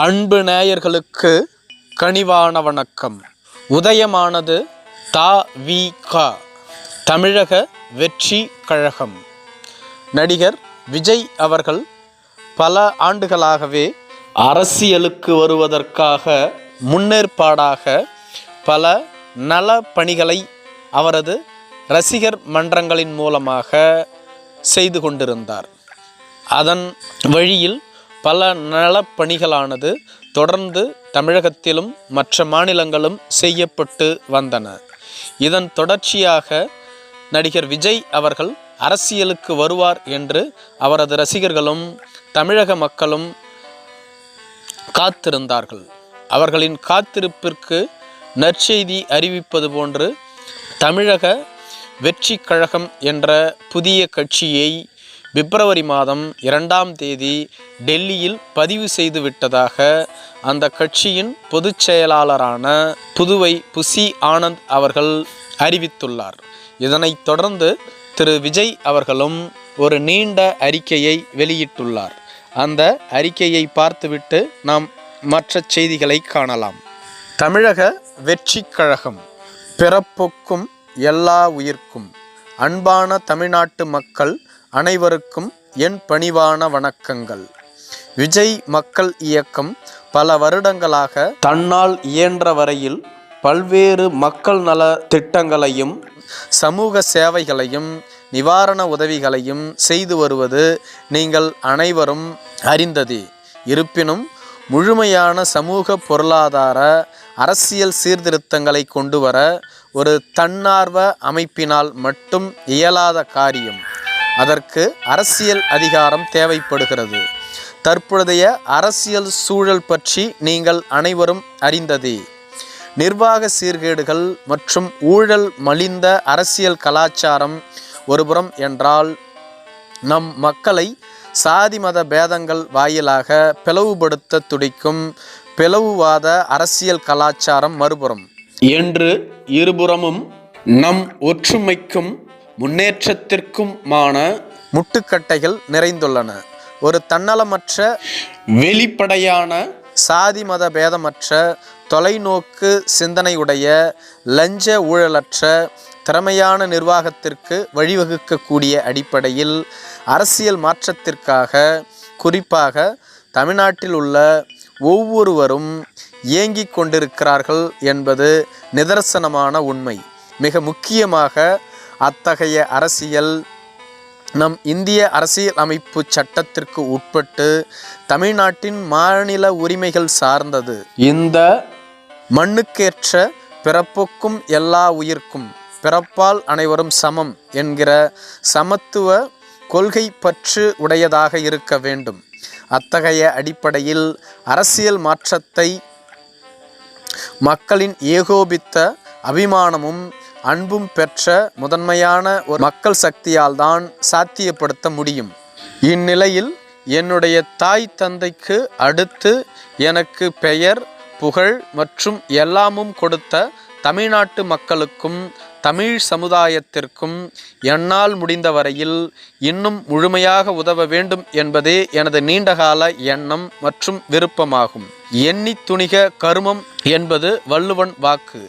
அன்பு நேயர்களுக்கு கனிவான வணக்கம். உதயமானது தா வி க தமிழக வெற்றி கழகம். நடிகர் விஜய் அவர்கள் பல ஆண்டுகளாகவே அரசியலுக்கு வருவதற்காக முன்னேற்பாடாக பல நல பணிகளை அவரது ரசிகர் மன்றங்களின் மூலமாக செய்து கொண்டிருந்தார். அதன் வழியில் பல நலப்பணிகளானது தொடர்ந்து தமிழகத்திலும் மற்ற மாநிலங்களும் செய்யப்பட்டு வந்தன. இதன் தொடர்ச்சியாக நடிகர் விஜய் அவர்கள் அரசியலுக்கு வருவார் என்று அவரது ரசிகர்களும் தமிழக மக்களும் காத்திருந்தார்கள். அவர்களின் காத்திருப்பிற்கு நற்செய்தி அறிவிப்பது போன்று தமிழக வெற்றி கழகம் என்ற புதிய கட்சியை பிப்ரவரி மாதம் இரண்டாம் தேதி டெல்லியில் பதிவு செய்து விட்டதாக அந்த கட்சியின் பொதுச் செயலாளரான புதுவை புசி ஆனந்த் அவர்கள் அறிவித்துள்ளார். இதனைத் தொடர்ந்து திரு. விஜய் அவர்களும் ஒரு நீண்ட அறிக்கையை வெளியிட்டுள்ளார். அந்த அறிக்கையை பார்த்துவிட்டு நாம் மற்ற செய்திகளை காணலாம். தமிழக வெற்றி கழகம் பிறப்புக்கும் எல்லா உயிர்க்கும் அன்பான தமிழ்நாட்டு மக்கள் அனைவருக்கும் என் பணிவான வணக்கங்கள். விஜய் மக்கள் இயக்கம் பல வருடங்களாக தன்னால் இயன்ற வரையில் பல்வேறு மக்கள் நல திட்டங்களையும் சமூக சேவைகளையும் நிவாரண உதவிகளையும் செய்து வருவது நீங்கள் அனைவரும் அறிந்ததே. இருப்பினும் முழுமையான சமூக பொருளாதார அரசியல் சீர்திருத்தங்களை கொண்டு வர ஒரு தன்னார்வ அமைப்பினால் மட்டும் இயலாத காரியம். அதற்கு அரசியல் அதிகாரம் தேவைப்படுகிறது. தற்பொழுதைய அரசியல் சூழல் பற்றி நீங்கள் அனைவரும் அறிந்ததே. நிர்வாக சீர்கேடுகள் மற்றும் ஊழல் மலிந்த அரசியல் கலாச்சாரம் ஒருபுறம் என்றால் நம் மக்களை சாதி மத பேதங்கள் வாயிலாக பிளவுபடுத்த துடிக்கும் பிளவுவாத அரசியல் கலாச்சாரம் மறுபுறம். என்று இருபுறமும் நம் ஒற்றுமைக்கும் முன்னேற்றத்திற்குமான முட்டுக்கட்டைகள் நிறைந்துள்ளன. ஒரு தன்னலமற்ற வெளிப்படையான சாதி மத பேதமற்ற தொலைநோக்கு சிந்தனையுடைய லஞ்ச ஊழலற்ற திறமையான நிர்வாகத்திற்கு வழிவகுக்கக்கூடிய அடிப்படையில் அரசியல் மாற்றத்திற்காக குறிப்பாக தமிழ்நாட்டில் உள்ள ஒவ்வொருவரும் இயங்கிக் கொண்டிருக்கிறார்கள் என்பது நிதர்சனமான உண்மை. மிக முக்கியமாக அத்தகைய அரசியல் நம் இந்திய அரசியல் அமைப்பு சட்டத்திற்கு உட்பட்டு தமிழ்நாட்டின் மாநில உரிமைகள் சார்ந்தது. இந்த மண்ணுக்கேற்ற பிறப்புக்கும் எல்லா உயிர்க்கும் பிறப்பால் அனைவரும் சமம் என்கிற சமத்துவ கொள்கை பற்று உடையதாக இருக்க வேண்டும். அத்தகைய அடிப்படையில் அரசியல் மாற்றத்தை மக்களின் ஏகோபித்த அபிமானமும் அன்பும் பெற்ற முதன்மையான ஒரு மக்கள் சக்தியால் தான் சாத்தியப்படுத்த முடியும். இந்நிலையில் என்னுடைய தாய் தந்தைக்கு அடுத்து எனக்கு பெயர் புகழ் மற்றும் எல்லாமும் கொடுத்த தமிழ்நாட்டு மக்களுக்கும் தமிழ் சமுதாயத்திற்கும் என்னால் முடிந்த வரையில் இன்னும் முழுமையாக உதவ வேண்டும் என்பதே எனது நீண்டகால எண்ணம் மற்றும் விருப்பமாகும். எண்ணி துணிக கருமம் என்பது வள்ளுவன் வாக்கு.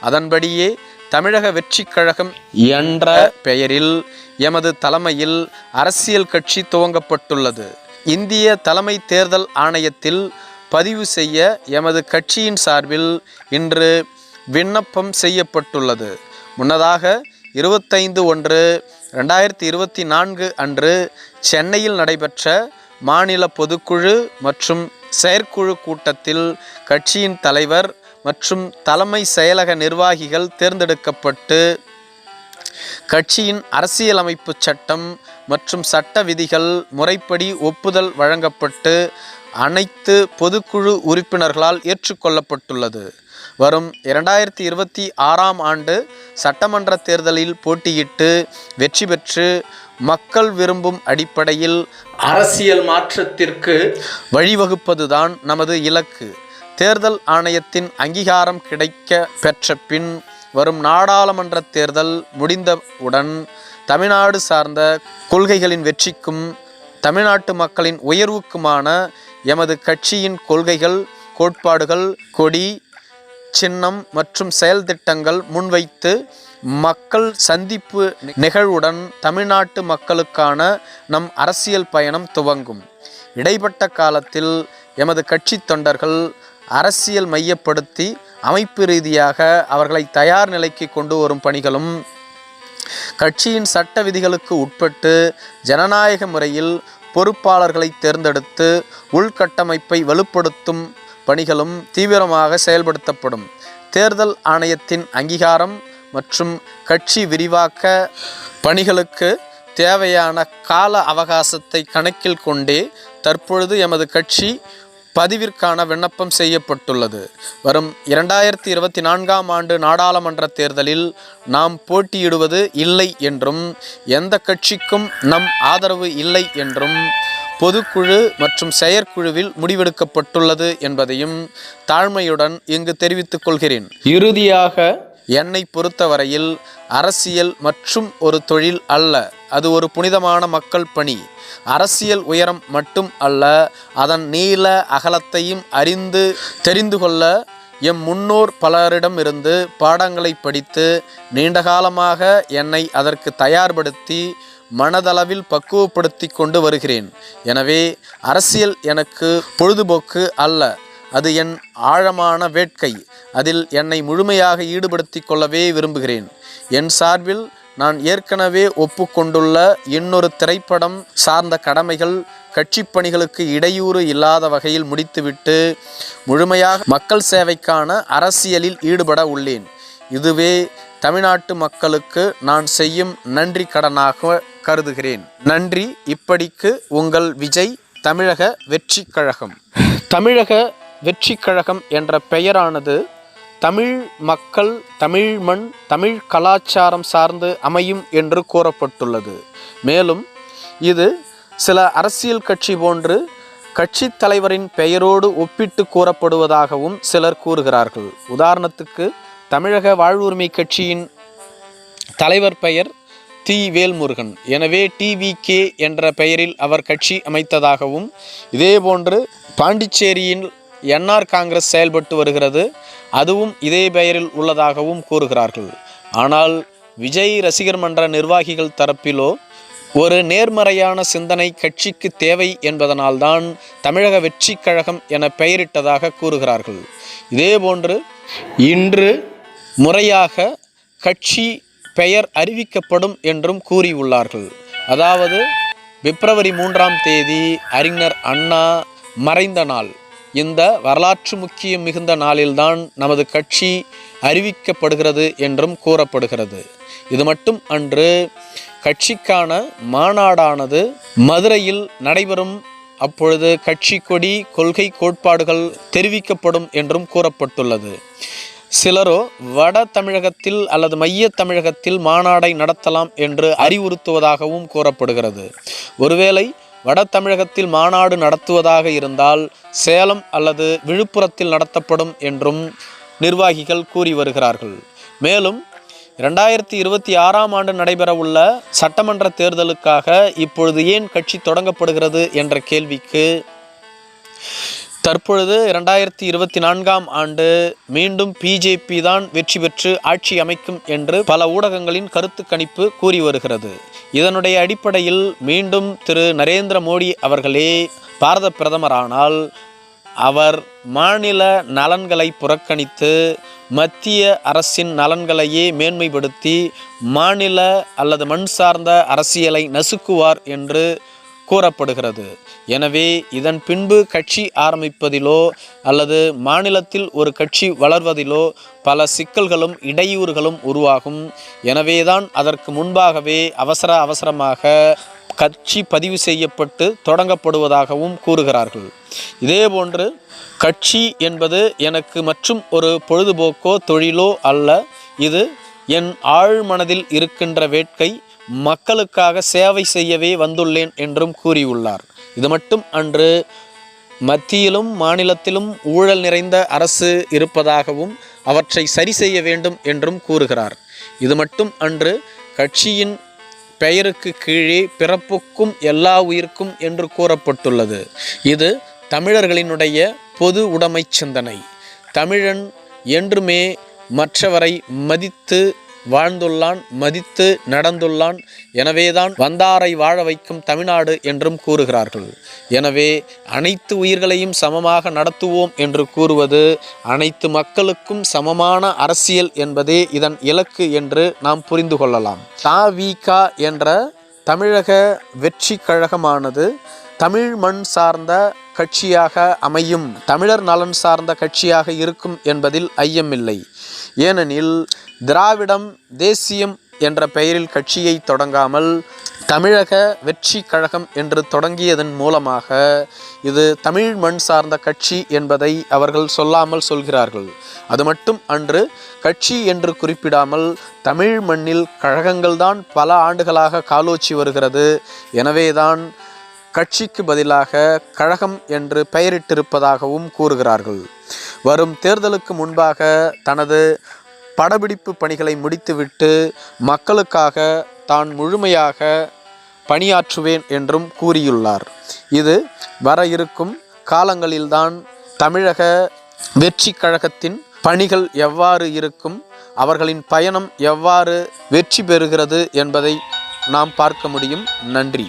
அதன்படியே தமிழக வெற்றி கழகம் என்ற பெயரில் எமது தலைமையில் அரசியல் கட்சி துவங்கப்பட்டுள்ளது. இந்திய தலைமை தேர்தல் ஆணையத்தில் பதிவு செய்ய எமது கட்சியின் சார்பில் இன்று விண்ணப்பம் செய்யப்பட்டுள்ளது. முன்னதாக இருபத்தைந்து ஒன்று ரெண்டாயிரத்தி இருபத்தி நான்கு அன்று சென்னையில் நடைபெற்ற மாநில பொதுக்குழு மற்றும் செயற்குழு கூட்டத்தில் கட்சியின் தலைவர் மற்றும் தலைமை செயலக நிர்வாகிகள் தேர்ந்தெடுக்கப்பட்டு கட்சியின் அரசியலமைப்பு சட்டம் மற்றும் சட்ட விதிகள் முறைப்படி ஒப்புதல் வழங்கப்பட்டு அனைத்து பொதுக்குழு உறுப்பினர்களால் ஏற்றுக்கொள்ளப்பட்டுள்ளது. வரும் இரண்டாயிரத்தி இருபத்தி ஆறாம் ஆண்டு சட்டமன்ற தேர்தலில் போட்டியிட்டு வெற்றி பெற்று மக்கள் விரும்பும் அடிப்படையில் அரசியல் மாற்றத்திற்கு வழிவகுப்பதுதான் நமது இலக்கு. தேர்தல் ஆணையத்தின் அங்கீகாரம் கிடைக்க பெற்ற பின் வரும் நாடாளுமன்ற தேர்தல் முடிந்தவுடன் தமிழ்நாடு சார்ந்த கொள்கைகளின் வெற்றிக்கும் தமிழ்நாட்டு மக்களின் உயர்வுக்குமான எமது கட்சியின் கொள்கைகள் கோட்பாடுகள் கொடி சின்னம் மற்றும் செயல் திட்டங்கள் முன்வைத்து மக்கள் சந்திப்பு நிகழ்வுடன் தமிழ்நாட்டு மக்களுக்கான நம் அரசியல் பயணம் துவங்கும். இடைப்பட்ட காலத்தில் எமது கட்சி தொண்டர்கள் அரசியல் மையப்படுத்தி அமைப்பு ரீதியாக அவர்களை தயார் நிலைக்கு கொண்டு வரும் பணிகளும் கட்சியின் சட்ட விதிகளுக்கு உட்பட்டு ஜனநாயக முறையில் பொறுப்பாளர்களை தேர்ந்தெடுத்து உள்கட்டமைப்பை வலுப்படுத்தும் பணிகளும் தீவிரமாக செயல்படுத்தப்படும். தேர்தல் ஆணையத்தின் அங்கீகாரம் மற்றும் கட்சி விரிவாக்க பணிகளுக்கு தேவையான கால அவகாசத்தை கணக்கில் கொண்டே தற்பொழுது எமது கட்சி பதிவிற்கான விண்ணப்பம் செய்யப்பட்டுள்ளது. வரும் இரண்டாயிரத்தி இருபத்தி நான்காம் ஆண்டு நாடாளுமன்ற தேர்தலில் நாம் போட்டியிடுவது இல்லை என்றும் எந்த கட்சிக்கும் நம் ஆதரவு இல்லை என்றும் பொதுக்குழு மற்றும் செயற்குழுவில் முடிவெடுக்கப்பட்டுள்ளது என்பதையும் தாழ்மையுடன் இங்கு தெரிவித்துக் கொள்கிறேன். இறுதியாக என்னை பொறுத்தவரையில் அரசியல் மற்றும் ஒரு தொழில் அல்ல. அது ஒரு புனிதமான மக்கள் பணி. அரசியல் உயரம் மட்டும் அல்ல அதன் நீள அகலத்தையும் அறிந்து தெரிந்து கொள்ள எம் முன்னோர் பலரிடமிருந்து பாடங்களை படித்து நீண்டகாலமாக என்னை அதற்கு தயார்படுத்தி மனதளவில் பக்குவப்படுத்தி கொண்டு வருகிறேன். எனவே அரசியல் எனக்கு பொழுதுபோக்கு அல்ல. அது என் ஆழமான வேட்கை. அதில் என்னை முழுமையாக ஈடுபடுத்திக் கொள்ளவே விரும்புகிறேன். என் சார்பில் நான் ஏற்கனவே ஒப்புக்கொண்டுள்ள இன்னொரு திரைப்படம் சார்ந்த கடமைகள் கட்சி பணிகளுக்கு இடையூறு இல்லாத வகையில் முடித்துவிட்டு முழுமையாக மக்கள் சேவைக்கான அரசியலில் ஈடுபட உள்ளேன். இதுவே தமிழ்நாட்டு மக்களுக்கு நான் செய்யும் நன்றி கடனாக கருதுகிறேன். நன்றி. இப்படிக்கு உங்கள் விஜய் தமிழக வெற்றி கழகம். தமிழக வெற்றி கழகம் என்ற பெயரானது தமிழ் மக்கள் தமிழ் மண் தமிழ் கலாச்சாரம் சார்ந்து அமையும் என்று கூறப்பட்டுள்ளது. மேலும் இது சில அரசியல் கட்சி போன்று கட்சி தலைவரின் பெயரோடு ஒப்பிட்டு கூறப்படுவதாகவும் சிலர் கூறுகிறார்கள். உதாரணத்துக்கு தமிழக வாழ்வுரிமை கட்சியின் தலைவர் பெயர் தி வேல்முருகன். எனவே டிவிகே என்ற பெயரில் அவர் கட்சி அமைத்ததாகவும் இதேபோன்று பாண்டிச்சேரியில் என்ஆர் காங்கிரஸ் செயல்பட்டு வருகிறது. அதுவும் இதே பெயரில் உள்ளதாகவும் கூறுகிறார்கள். ஆனால் விஜய் ரசிகர் மன்ற நிர்வாகிகள் தரப்பிலோ ஒரு நேர்மறையான சிந்தனை கட்சிக்கு தேவை என்பதனால்தான் தமிழக வெற்றி கழகம் என பெயரிட்டதாக கூறுகிறார்கள். இதேபோன்று இன்று முறையாக கட்சி பெயர் அறிவிக்கப்படும் என்றும் கூறியுள்ளார்கள். அதாவது பிப்ரவரி மூன்றாம் தேதி அறிஞர் அண்ணா மறைந்த நாள். இந்த வரலாற்று முக்கியம் மிகுந்த நாளில்தான் நமது கட்சி அறிவிக்கப்படுகிறது என்றும் கூறப்படுகிறது. இது மட்டும் அன்று கட்சிக்கான மாநாடானது மதுரையில் நடைபெறும். அப்பொழுது கட்சி கொடி கொள்கை கோட்பாடுகள் தெரிவிக்கப்படும் என்றும் கூறப்பட்டுள்ளது. சிலரோ வட தமிழகத்தில் அல்லது மைய தமிழகத்தில் மாநாடை நடத்தலாம் என்று அறிவுறுத்துவதாகவும் கூறப்படுகிறது. ஒருவேளை வட தமிழகத்தில் மாநாடு நடத்துவதாக இருந்தால் சேலம் அல்லது விழுப்புரத்தில் நடத்தப்படும் என்றும் நிர்வாகிகள் கூறி வருகிறார்கள். மேலும் இரண்டாயிரத்தி இருபத்தி ஆறாம் ஆண்டு நடைபெறவுள்ள சட்டமன்ற தேர்தலுக்காக இப்பொழுது ஏன் கட்சி தொடங்கப்படுகிறது என்ற கேள்விக்கு தற்பொழுது இரண்டாயிரத்தி இருபத்தி நான்காம் ஆண்டு மீண்டும் பிஜேபி தான் வெற்றி பெற்று ஆட்சி அமைக்கும் என்று பல ஊடகங்களின் கருத்து கணிப்பு கூறி வருகிறது. இதனுடைய அடிப்படையில் மீண்டும் திரு நரேந்திர மோடி அவர்களே பாரத பிரதமரானால் அவர் மாநில நலன்களை புறக்கணித்து மத்திய அரசின் நலன்களையே மேன்மைப்படுத்தி மாநில அல்லது மண் சார்ந்த அரசியலை நசுக்குவார் என்று கூறப்படுகிறது. எனவே இதன் பின்பு கட்சி ஆரம்பிப்பதிலோ அல்லது மாநிலத்தில் ஒரு கட்சி வளர்வதிலோ பல சிக்கல்களும் இடையூறுகளும் உருவாகும். எனவேதான் அதற்கு முன்பாகவே அவசர அவசரமாக கட்சி பதிவு செய்யப்பட்டு தொடங்கப்படுவதாகவும் கூறுகிறார்கள். இதேபோன்று கட்சி என்பது எனக்கு மற்றும் ஒரு பொழுதுபோக்கோ தொழிலோ அல்ல. இது என் ஆழ்மனதில் இருக்கின்ற வேட்கை மக்களுக்காக சேவை செய்யவே வந்துள்ளேன் என்றும் கூறியுள்ளார். இது மட்டும் அன்று மத்தியிலும் மாநிலத்திலும் ஊழல் நிறைந்த அரசு இருப்பதாகவும் அவற்றை சரி செய்ய வேண்டும் என்றும் கூறுகிறார். இது மட்டும் அன்று கட்சியின் பெயருக்கு கீழே பிறப்புக்கும் எல்லா உயிர்க்கும் என்று கூறப்பட்டுள்ளது. இது தமிழர்களினுடைய பொது உடைமை சிந்தனை. தமிழன் என்றுமே மற்றவரை மதித்து வாழ்ந்துள்ளான் மதித்து நடந்துள்ளான். எனவேதான் வந்தாரை வாழ வைக்கும் தமிழ்நாடு என்றும் கூறுகிறார்கள். எனவே அனைத்து உயிர்களையும் சமமாக நடத்துவோம் என்று கூறுவது அனைத்து மக்களுக்கும் சமமான அரசியல் என்பதே இதன் இலக்கு என்று நாம் புரிந்து கொள்ளலாம். தாவிகா என்ற தமிழக வெற்றி கழகமானது தமிழ் மண் சார்ந்த கட்சியாக அமையும் தமிழர் நலன் சார்ந்த கட்சியாக இருக்கும் என்பதில் ஐயமில்லை. ஏனெனில் திராவிடம் தேசியம் என்ற பெயரில் கட்சியை தொடங்காமல் தமிழக வெற்றி கழகம் என்று தொடங்கியதன் மூலமாக இது தமிழ் மண் சார்ந்த கட்சி என்பதை அவர்கள் சொல்லாமல் சொல்கிறார்கள். அது மட்டும் அன்று கட்சி என்று குறிப்பிடாமல் தமிழ் மண்ணில் கழகங்கள்தான் பல ஆண்டுகளாக காலோச்சி வருகிறது. எனவேதான் கட்சிக்கு பதிலாக கழகம் என்று பெயரிட்டிருப்பதாகவும் கூறுகிறார்கள். வரும் தேர்தலுக்கு முன்பாக தனது படப்பிடிப்பு பணிகளை முடித்துவிட்டு மக்களுக்காக தான் முழுமையாக பணியாற்றுவேன் என்றும் கூறியுள்ளார். இது வர இருக்கும் காலங்களில்தான் தமிழக வெற்றி கழகத்தின் பணிகள் எவ்வாறு இருக்கும் அவர்களின் பயணம் எவ்வாறு வெற்றி பெறுகிறது என்பதை நாம் பார்க்க முடியும். நன்றி.